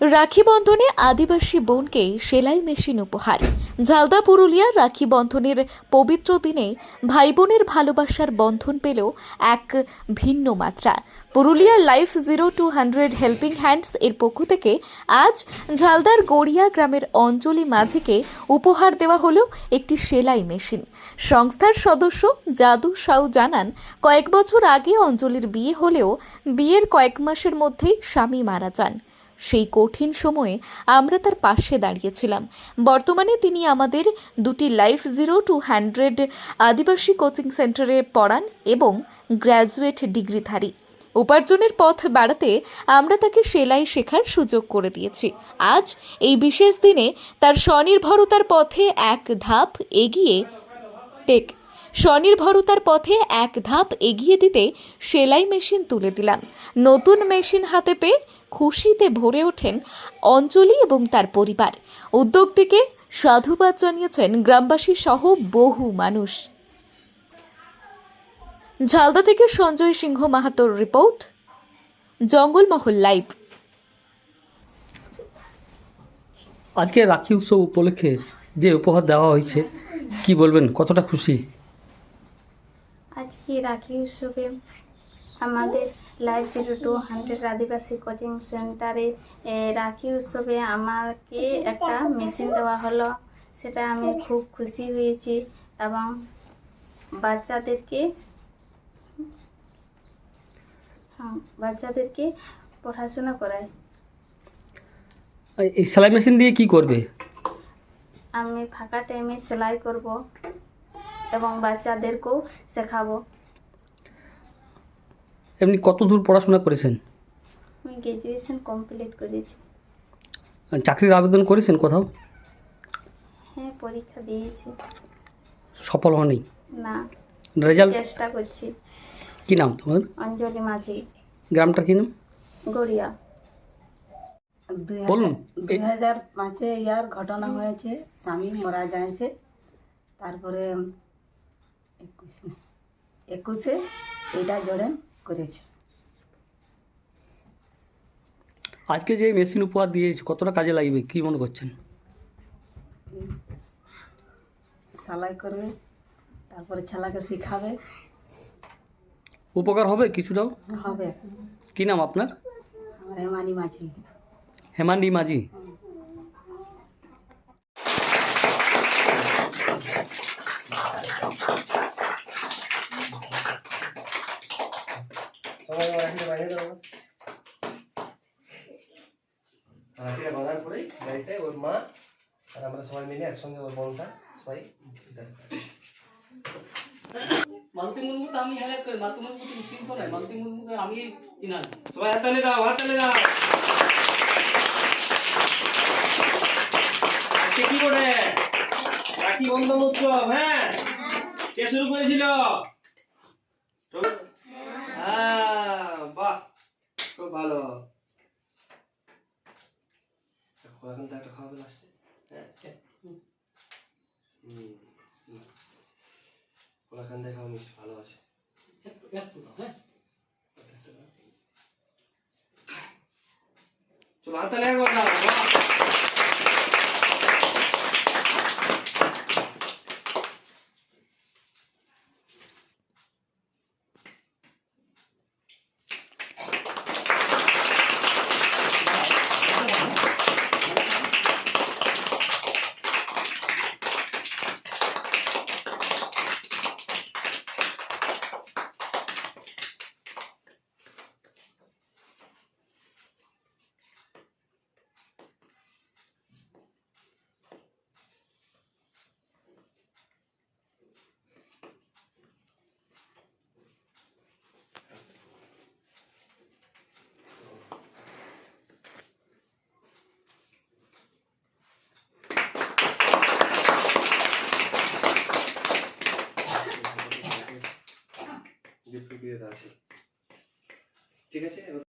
রাখি বন্ধনে আদিবাসী বোনকে সেলাই মেশিন উপহার। ঝালদা পুরুলিয়া রাখি বন্ধনের পবিত্র দিনে ভাই বোনের ভালোবাসার বন্ধন পেল এক ভিন্ন মাত্রা। পুরুলিয়ার life zero to hundred helping hands এর পক্ষ থেকে আজ ঝালদার গড়িয়া গ্রামের অঞ্জলি মাঝিকে উপহার দেওয়া হলো একটি সেলাই মেশিন। সংস্থার সদস্য জাদু সাউ জানান, কয়েক বছর আগে অঞ্জলির বিয়ে হলেও বিয়ের কয়েক মাসের মধ্যেই স্বামী মারা যান। সেই কঠিন সময়ে আমরা তার পাশে দাঁড়িয়েছিলাম। বর্তমানে তিনি আমাদের দুটি লাইফ জিরো টু হান্ড্রেড আদিবাসী কোচিং সেন্টারে পড়ান এবং গ্র্যাজুয়েট ডিগ্রিধারী। উপার্জনের পথ বাড়াতে আমরা তাকে সেলাই শেখার সুযোগ করে দিয়েছি। আজ এই বিশেষ দিনে তার স্বনির্ভরতার পথে এক ধাপ এগিয়ে টেক স্বনির্ভরতার পথে এক ধাপ এগিয়ে দিতে সেলাই মেশিন তুলে দিলাম। নতুন মেশিন হাতে পেয়ে খুশিতে ভরে ওঠেন অঞ্জলি এবং তার পরিবার। উদ্যোগটিকে সাধুবাদ জানিয়েছেন গ্রামবাসী সহ বহু মানুষ। ঝালদা থেকে সঞ্জয় সিংহ মাহাতোর রিপোর্ট, জঙ্গলমহল লাইভ। আজকে রাখি উৎসব উপলক্ষে যে উপহার দেওয়া হয়েছে, কি বলবেন? কতটা খুশি? আজকে রাখি উৎসবে। আমাদের লাইফ জিরো টু হান্ড্রেড আদিবাসী কোচিং সেন্টারে রাখি উৎসবে আমাকে একটা মেশিন দেওয়া হলো। সেটা আমি খুব খুশি হয়েছি এবং বাচ্চাদেরকে হ্যাঁ, বাচ্চাদেরকে পড়াশোনা করাই। এই সেলাই মেশিন দিয়ে কি করবে? আমি ফাঁকা টাইমে সেলাই করব। এবং বাচ্চাদেরকেও শেখাবো। এমনি কত দূর পড়াশোনা করেছেন? আমি গ্র্যাজুয়েশন কমপ্লিট করেছি। চাকরির আবেদন করেছেন কোথাও? হ্যাঁ পরীক্ষা দিয়েছি। সফল হয়নি না রেজাল্ট চেষ্টা করছি। কি নাম তোমার? অঞ্জলি মাঝি। গ্রামটার কি নাম? গড়িয়া। বলুন। দুই হাজার পাঁচে ইয়ার ঘটনা হয়েছে স্বামী মারা যায়ছে তারপরে একুশ। একুশে এটা জয়েন করেছে। আজকে যে মেশিন উপহার দিয়েছে কতটা কাজে লাগবে কি মনে করছেন? সেলাই করবে তারপরে ছেলেকে শিখাবে। উপকার হবে কিছুটাও? হবে। কি নাম আপনার? আমার হেমানি মাঝি। হেমানি মাঝি। সবাই মিলে একসঙ্গে ওর বোনটা সবাই মালতি মুর্মু তো আমি মালতি মুর্মু তো কিন্তু নয় মালতি মুর্মুকে আমি চিনা সবাই হাতালে দাও হাতালে দাও। আজকে কি করে রাখি বন্ধন উৎসব হ্যাঁ। কে শুরু করেছিল? হ্যাঁ বাহ খুব ভালো। এখন তো একটা খাওয়াবে লাস্টে হ্যাঁ কোলাখান মিষ্টি ভালো আছে। হ্যাঁ। চলো হাতালে একবার আছে। ঠিক আছে?